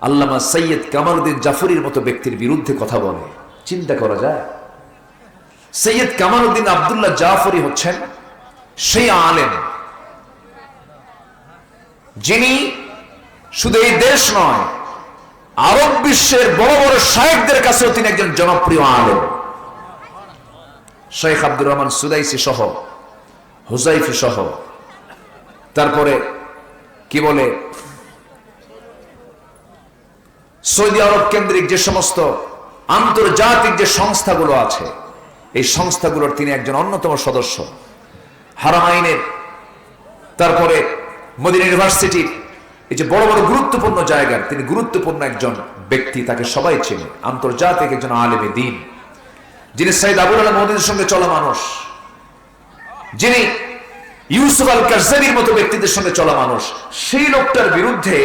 আল্লামা সৈয়দ কামালুদ্দিন জাফরির মতো ব্যক্তির বিরুদ্ধে কথা বলে। চিন্তা করা যায়। সৈয়দ কামালউদ্দিন আবদুল্লাহ জাফরি হচ্ছেন সেই আলেম। যিনি শুধু এই দেশ নয়, আরব বিশ্বের বড় বড় শায়েকদের কাছেও তিনি একজন জনপ্রিয় আলেম। শেখ আব্দুর রহমান সুদাইসি সহ হুজাইফি সহ। তারপরে কি বলে? সৌদি আরব কেন্দ্রিক যে সমস্ত আন্তর্জাতিক যে সংস্থাগুলো আছে, এই সংস্থাগুলোর তিনি একজন অন্যতম সদস্য। হারামাইনের তারপরে মোদিন ইউনিভার্সিটির এই যে বড় বড় গুরুত্বপূর্ণ জায়গার, তিনি গুরুত্বপূর্ণ একজন ব্যক্তি, তাকে সবাই চেনে। আন্তর্জাতিক একজন আলেমে দিন। যিনি সাইদ আবুল আলম মোদীর সঙ্গে চলা মানুষ। যিনি ইউসুফ আল কারজাবির মতো ব্যক্তিদের সঙ্গে চলা মানুষ। সেই লোকটার বিরুদ্ধে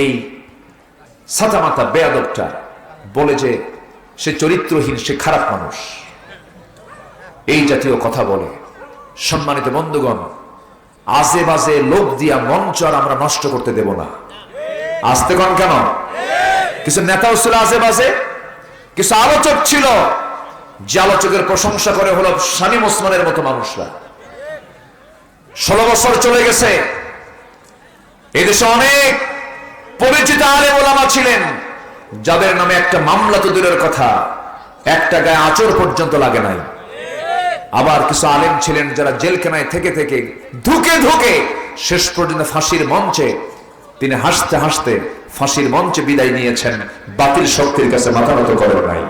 এই সাতামাতা বেয়াদবটা, বলে যে সে চরিত্রহীন, সে খারাপ মানুষ। এই জাতীয় কথা বলে। সম্মানিত বন্ধুগণ, আজে বাজে লোক দিয়া মঞ্চ আর আমরা নষ্ট করতে দেব না। আসতে কন কেন? কিছু নেতাও ছিল আজে বাজে, কিছু আলোচক ছিল, যে আলোচকের প্রশংসা করে হলো শামীম ওসমানের মতো মানুষরা। ষোলো বছর চলে গেছে। এদেশে অনেক পরিচিত আলে ওলামা ছিলেন, যাদের নামে একটা মামলা তো দূরের কথা, একটা গায়ে আচর পর্যন্ত লাগে নাই। আবার কিছু আলেম ছিলেন যারা জেলখানায় থেকে থেকে ধুকে ধুকে শেষ পর্যন্ত ফাঁসির মঞ্চে, তিনি হাসতে হাসতে ফাঁসির মঞ্চে বিদায় নিয়েছেন, বাতিল শক্তির কাছে মাথা নত করেন নাই।